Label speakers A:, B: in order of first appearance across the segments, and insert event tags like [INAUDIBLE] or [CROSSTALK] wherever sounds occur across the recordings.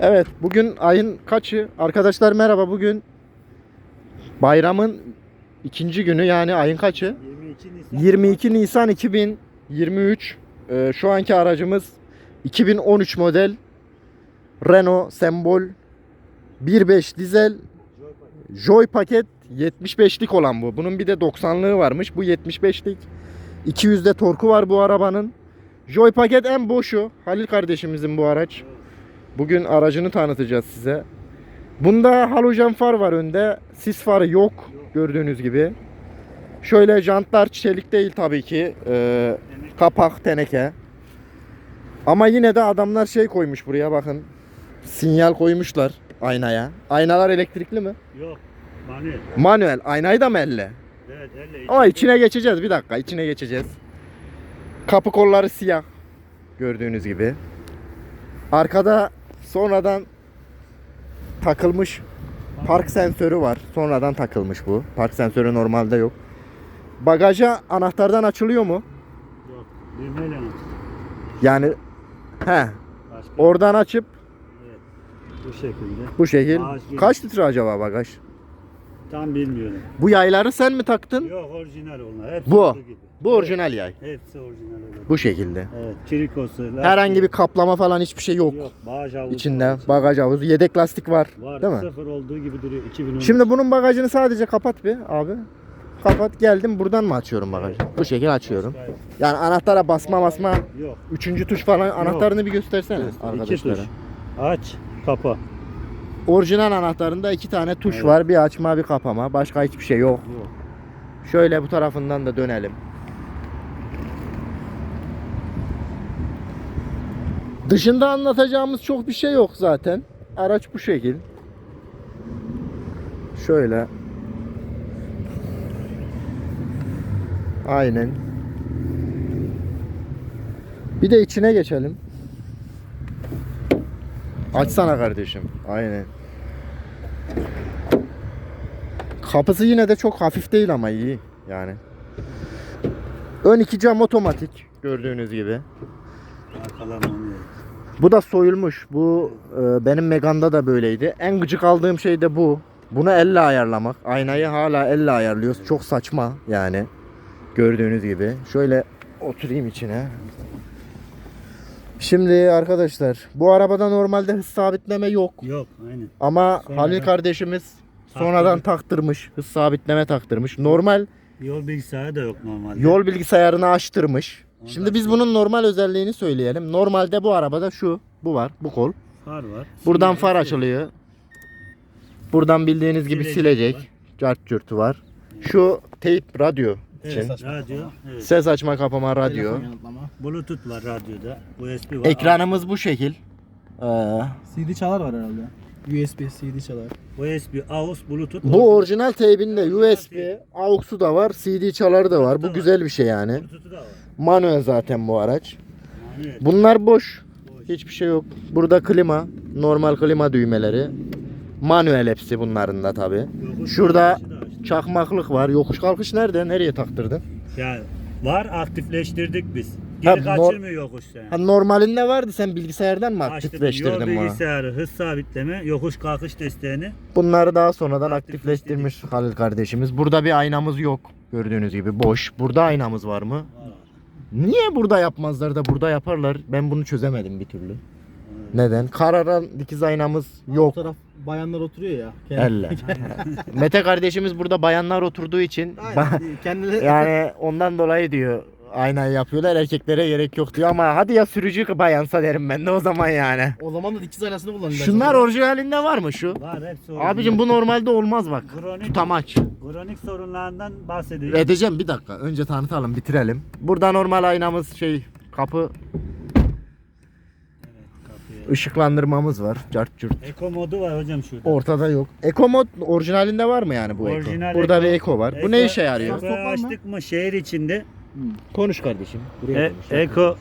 A: Evet bugün ayın kaçı? Arkadaşlar merhaba bugün bayramın ikinci günü yani ayın kaçı?
B: 22 Nisan.
A: 22 Nisan 2023. Ee, şu anki aracımız 2013 model Renault Sembol 1.5 dizel Joy paket 75'lik olan bu. Bunun bir de 90'lığı varmış. Bu 75'lik. 200'de torku var bu arabanın. Joy paket en boşu. Halil kardeşimizin bu araç. Bugün aracını tanıtacağız size. Bunda halojen far var önde. Sis farı yok gördüğünüz gibi. Şöyle jantlar çelik değil tabii ki. Ee, kapak teneke. Ama yine de adamlar şey koymuş buraya bakın. Sinyal koymuşlar aynaya. Aynalar elektrikli mi?
B: Yok. Manuel.
A: Manuel. Aynayı da mı elle?
B: Evet elle.
A: Ama içine geçeceğiz bir dakika. içine geçeceğiz. Kapı kolları siyah. Gördüğünüz gibi. Arkada sonradan takılmış park sensörü var. Sonradan takılmış bu. Park sensörü normalde yok. Bagaja anahtardan açılıyor mu?
B: Yok. Düğmeyle?
A: Yani he
B: Başka.
A: oradan açıp
B: Evet. Bu şekilde.
A: bu şekil.
B: Ağaç.
A: Kaç litre acaba bagaj?
B: Tam bilmiyorum.
A: Bu yayları sen mi taktın?
B: Yok orijinal onlar. Hepsi
A: Bu.
B: olduğu gibi.
A: Bu orijinal yay.
B: Hepsi orijinal olur.
A: Bu şekilde.
B: Evet. Kirikosu.
A: Herhangi bir kaplama falan hiçbir şey yok.
B: Yok. Bağış havuzu.
A: İçinde bagaj havuzu, yedek lastik var.
B: Var.
A: Değil mi?
B: Sıfır olduğu gibi duruyor. 2010.
A: Şimdi bunun bagajını sadece kapat bir abi. Kapat geldim buradan mı açıyorum bagajı? Bu şekil açıyorum. Yani anahtara basma basma
B: Yok.
A: üçüncü tuş falan anahtarını bir göstersene
B: İki
A: arkadaşlara.
B: tuş. Aç. Kapa.
A: Orijinal anahtarında iki tane tuş
B: Evet.
A: var. Bir açma bir kapama. Başka hiçbir şey yok.
B: Yok.
A: Şöyle bu tarafından da dönelim. Dışında anlatacağımız çok bir şey yok zaten. Araç bu şekil. Şöyle. Aynen. Bir de içine geçelim. Açsana kardeşim. Aynen. Kapısı yine de çok hafif değil ama iyi yani. Ön iki cam otomatik gördüğünüz gibi. Bu da soyulmuş. Bu e, benim Megane'da da böyleydi. En gıcık aldığım şey de bu. Bunu elle ayarlamak. Aynayı hala elle ayarlıyoruz. Çok saçma yani. Gördüğünüz gibi. Şöyle oturayım içine. Şimdi arkadaşlar bu arabada normalde hız sabitleme yok.
B: Yok. Aynen.
A: Ama
B: Sonradan
A: Halil kardeşimiz sonradan taktırmış. Hız sabitleme taktırmış. Normal
B: Yol bilgisayarı da yok normalde.
A: yol bilgisayarını açtırmış.
B: Onu
A: Şimdi biz bunun normal özelliğini söyleyelim. Normalde bu arabada şu, bu var, bu kol.
B: Far var.
A: Buradan
B: Sinyal-
A: far açılıyor. Buradan bildiğiniz gibi
B: Silecek
A: silecek.
B: var.
A: Cart cürtü var. Şu teyp radyo için.
B: Evet, radyo. Evet.
A: Ses açma kapama radyo.
B: Bluetooth var radyoda. USB var.
A: Ekranımız bu şekil. Ee,
C: CD çalar var herhalde. USB CD çalar.
B: USB, AUX, Bluetooth.
A: bu orijinal teybinde USB, AUX'u da var, CD çaları da var. Bu güzel bir şey yani.
B: Bluetooth'u da var.
A: Manuel zaten bu araç. Bunlar boş. Hiçbir şey yok. Burada klima, normal klima düğmeleri. Manuel hepsi bunların da tabi. Şurada. Çakmaklık var. Yokuş kalkış nerede? Nereye taktırdın?
B: Ya var aktifleştirdik biz. Geri
A: Ha,
B: kaçırmıyor yokuş yani.
A: Ha, normalinde vardı. Sen bilgisayardan mı aktifleştirdin bunu?
B: bilgisayarı, hız sabitleme, yokuş kalkış desteğini.
A: Bunları daha sonradan aktifleştirmiş Halil kardeşimiz. Burada bir aynamız yok. Gördüğünüz gibi boş. Burada aynamız var mı?
B: Var.
A: Niye burada yapmazlar da burada yaparlar? Ben bunu çözemedim bir türlü. Neden? Kararan dikiz aynamız yok.
C: taraf bayanlar oturuyor ya.
A: Elle. [LAUGHS] [LAUGHS] Mete kardeşimiz burada bayanlar oturduğu için
C: Aynen. Kendileri
A: yani ondan dolayı diyor aynayı yapıyorlar erkeklere gerek yok diyor ama hadi ya sürücü bayansa derim ben de o zaman yani.
C: o zaman da dikiz aynasını kullanıyorlar.
A: Şunlar orijinalinde var mı şu?
B: Var hepsi orijinal.
A: Abicim bu normalde olmaz bak.
B: Kronik,
A: Tutamaç.
B: kronik sorunlarından bahsediyor.
A: Edeceğim bir dakika. Önce tanıtalım bitirelim. Burada normal aynamız şey kapı
B: Kapıya.
A: ışıklandırmamız var. Cart curt.
B: Eko modu var hocam şurada.
A: Ortada yok. Eko mod orijinalinde var mı yani bu
B: Orijinal
A: eko? Burada
B: Eko.
A: bir eko var. Bu ne
B: Eko-
A: işe yarıyor?
B: Eko açtık mı şehir içinde
A: Konuş kardeşim. Buraya
B: E,
A: konuş.
B: Eko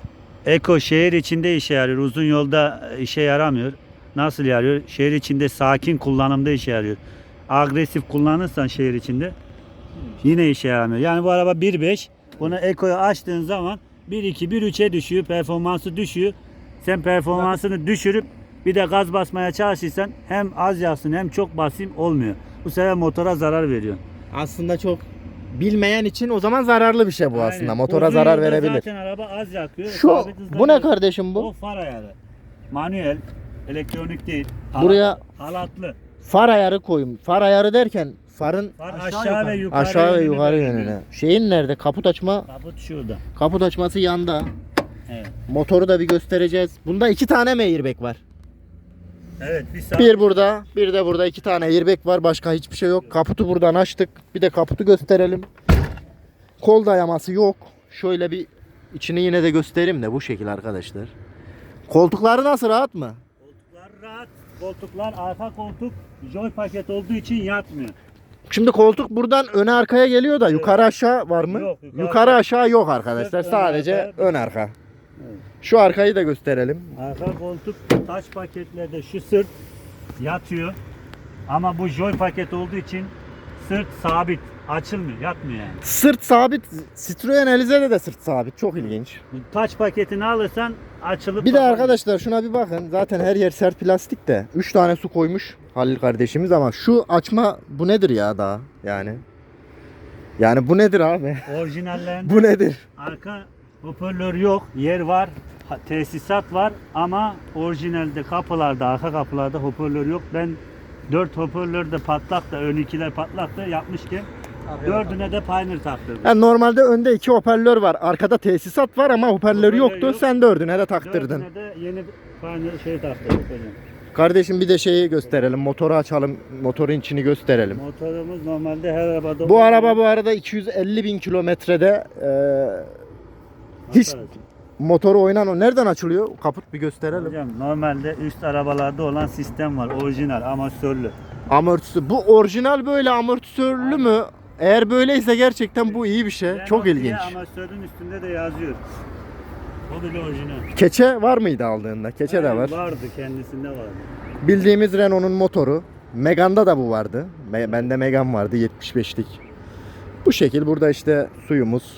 B: Eko şehir içinde işe yarıyor. Uzun yolda işe yaramıyor. Nasıl yarıyor? Şehir içinde sakin kullanımda işe yarıyor. Agresif kullanırsan şehir içinde yine işe yaramıyor. Yani bu araba 1.5. Bunu Eko'yu açtığın zaman 1.2 1.3'e düşüyor. Performansı düşüyor. Sen performansını düşürüp Bir de gaz basmaya çalışırsan hem az yaksın hem çok basayım olmuyor. Bu sefer motora zarar veriyor.
A: Aslında çok bilmeyen için o zaman zararlı bir şey bu aslında.
B: Aynen.
A: Motora
B: Uzun
A: zarar
B: yolda
A: verebilir.
B: Zaten araba az yakıyor.
A: Şu
B: sabit hızda
A: bu ne
B: gidiyor.
A: kardeşim
B: O
A: bu?
B: far ayarı. Manuel, elektronik değil.
A: Buraya-
B: halatlı.
A: Far ayarı koyun. Far ayarı derken farın
B: Far
C: Aşağı
B: ve yukarı.
A: aşağı ve
B: yönünü
A: yukarı
B: belirliyor.
A: yönüne. Şeyin nerede? Kaput açma.
B: Kaput şurada.
A: Kaput açması yanda.
B: Evet.
A: Motoru da bir göstereceğiz. Bunda iki tane mi airbag var?
B: Evet bir saat.
A: Bir burada, bir de burada iki tane airbag var. Başka hiçbir şey yok. Kaputu buradan açtık. Bir de kaputu gösterelim. Kol dayaması yok. Şöyle bir içini yine de göstereyim de bu şekil arkadaşlar. Koltukları nasıl rahat mı?
B: Koltuklar rahat. Koltuklar arka koltuk joy paket olduğu için yatmıyor.
A: Şimdi koltuk buradan öne arkaya geliyor da yukarı aşağı var mı?
B: Yok, yukarı-
A: yukarı aşağı yok arkadaşlar.
B: Sırt ön
A: Sadece
B: arka.
A: ön arka. Şu arkayı da gösterelim.
B: Arka koltuk taş paketlerde şu sırt yatıyor. Ama bu joy paket olduğu için sırt sabit. Açılmıyor, yatmıyor yani.
A: Sırt sabit. Citroen Elize'de de sırt sabit. Çok ilginç.
B: Taç paketini alırsan açılıp
A: Bir de arkadaşlar şuna bir bakın. Zaten her yer sert plastik de. 3 tane su koymuş Halil kardeşimiz ama şu açma bu nedir ya daha yani? Yani bu nedir abi?
B: orijinallerinde [LAUGHS]
A: Bu nedir?
B: arka hoparlör yok. Yer var. Tesisat var ama orijinalde kapılarda, arka kapılarda hoparlör yok. Ben 4 hoparlör de patlak da ön ikiler patlak da yapmışken dördüne de Pioneer taktırdım.
A: Yani normalde önde iki hoparlör var. Arkada tesisat var ama hoparlörü
B: Hoparlör
A: yoktu.
B: yok.
A: Sen dördüne de taktırdın.
B: Dördüne de yeni Pioneer şey taktırdık hocam.
A: Kardeşim bir de şeyi gösterelim. Motoru açalım. Motorun içini gösterelim.
B: Motorumuz normalde her arabada
A: Bu araba bu arada 250 bin kilometrede eee, hiç motoru oynan o. Nereden açılıyor? Kaput bir gösterelim.
B: Hocam normalde üst arabalarda olan sistem var. Orijinal amatörlü.
A: Amortisör. Bu orijinal böyle amortisörlü mü? Eğer böyleyse gerçekten bu iyi bir şey. Çok
B: Renault diye
A: ilginç.
B: Amatörün üstünde de yazıyor. O bile orijinal.
A: Keçe var mıydı aldığında? Keçe de var.
B: Vardı kendisinde vardı.
A: Bildiğimiz Renault'un motoru. Megane'da da bu vardı. Me- Bende Megane vardı 75'lik. Bu şekil burada işte suyumuz.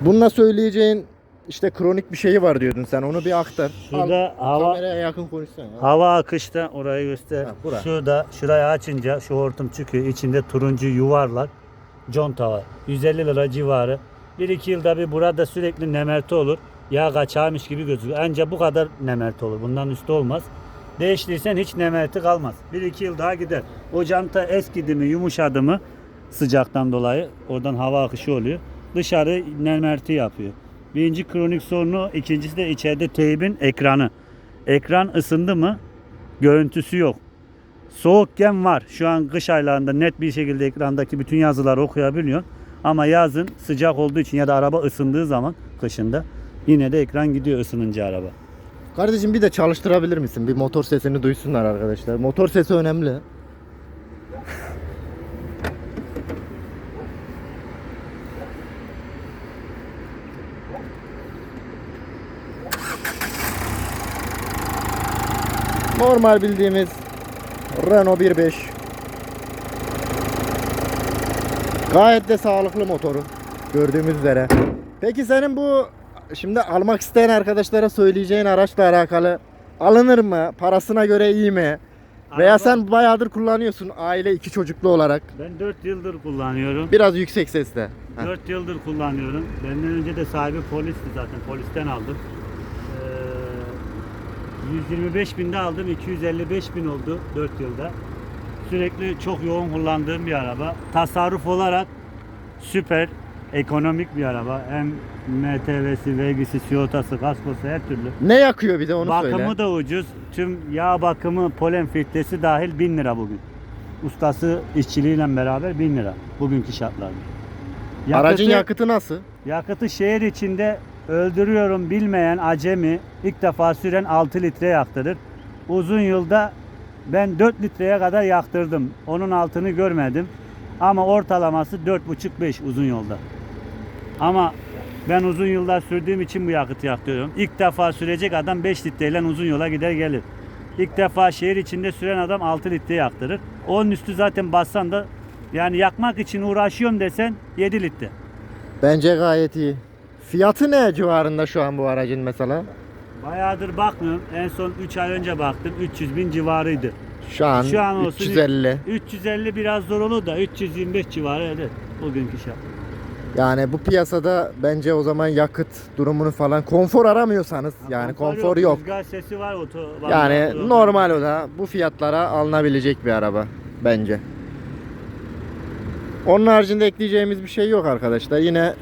A: Bununla söyleyeceğin işte kronik bir şeyi var diyordun sen. Onu bir aktar.
B: Şurada hava-
A: Kameraya yakın konuşsana.
B: Hava akışta orayı göster.
A: Ha, bura.
B: Şurada şurayı açınca şu hortum çıkıyor. İçinde turuncu yuvarlak conta var. 150 lira civarı. 1-2 yılda bir burada sürekli nemerte olur. Yağ kaçağıymış gibi gözüküyor. Ancak bu kadar nemerte olur. Bundan üstü olmaz. Değiştirirsen hiç nemerti kalmaz. 1-2 yıl daha gider. O canta eskidi mi yumuşadı mı sıcaktan dolayı oradan hava akışı oluyor. Dışarı nemerti yapıyor. Birinci kronik sorunu, ikincisi de içeride teybin ekranı. Ekran ısındı mı görüntüsü yok. Soğukken var. Şu an kış aylarında net bir şekilde ekrandaki bütün yazıları okuyabiliyor. Ama yazın sıcak olduğu için ya da araba ısındığı zaman kışında yine de ekran gidiyor ısınınca araba.
A: Kardeşim bir de çalıştırabilir misin? Bir motor sesini duysunlar arkadaşlar. Motor sesi önemli. Normal bildiğimiz Renault 1.5 Gayet de sağlıklı motoru gördüğümüz üzere. Peki senin bu şimdi almak isteyen arkadaşlara söyleyeceğin araçla alakalı alınır mı? Parasına göre iyi mi? Veya
B: Araba-
A: sen bayağıdır kullanıyorsun aile iki çocuklu olarak.
B: Ben 4 yıldır kullanıyorum.
A: Biraz yüksek sesle. Heh.
B: 4 yıldır kullanıyorum. Benden önce de sahibi polisti zaten. Polisten aldım. Ee, 125 binde aldım. 255 bin oldu 4 yılda. Sürekli çok yoğun kullandığım bir araba. Tasarruf olarak süper ekonomik bir araba. Hem MTV'si, vergisi, sigortası, kaskosu her türlü.
A: Ne yakıyor bir de onu
B: bakımı
A: söyle.
B: da ucuz. Tüm yağ bakımı, polen filtresi dahil 1000 lira bugün. Ustası işçiliğiyle beraber 1000 lira bugünkü şartlarda.
A: Aracın
B: Yakıtı-
A: yakıtı nasıl?
B: Yakıtı şehir içinde öldürüyorum bilmeyen acemi ilk defa süren 6 litre yaktırır. Uzun yılda ben 4 litreye kadar yaktırdım. Onun altını görmedim. Ama ortalaması 4,5-5 uzun yolda. Ama ben uzun yıllar sürdüğüm için bu yakıtı yaktırıyorum. İlk defa sürecek adam 5 litreyle uzun yola gider gelir. İlk defa şehir içinde süren adam 6 litre yaktırır. Onun üstü zaten bassan da yani yakmak için uğraşıyorum desen 7 litre.
A: Bence gayet iyi. Fiyatı ne civarında şu an bu aracın mesela?
B: Bayağıdır bakmıyorum. En son 3 ay önce baktım. 300 bin civarıydı.
A: Şu an,
B: Şu an olsun
A: 350.
B: 350 biraz zor olur da 325 civarı evet. Bugünkü şart.
A: Yani bu piyasada bence o zaman yakıt durumunu falan konfor aramıyorsanız yani konfor yok.
B: Rüzgar sesi var oto.
A: Yani normal o da bu fiyatlara alınabilecek bir araba bence. Onun haricinde ekleyeceğimiz bir şey yok arkadaşlar. Yine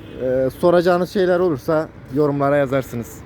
A: soracağınız şeyler olursa yorumlara yazarsınız.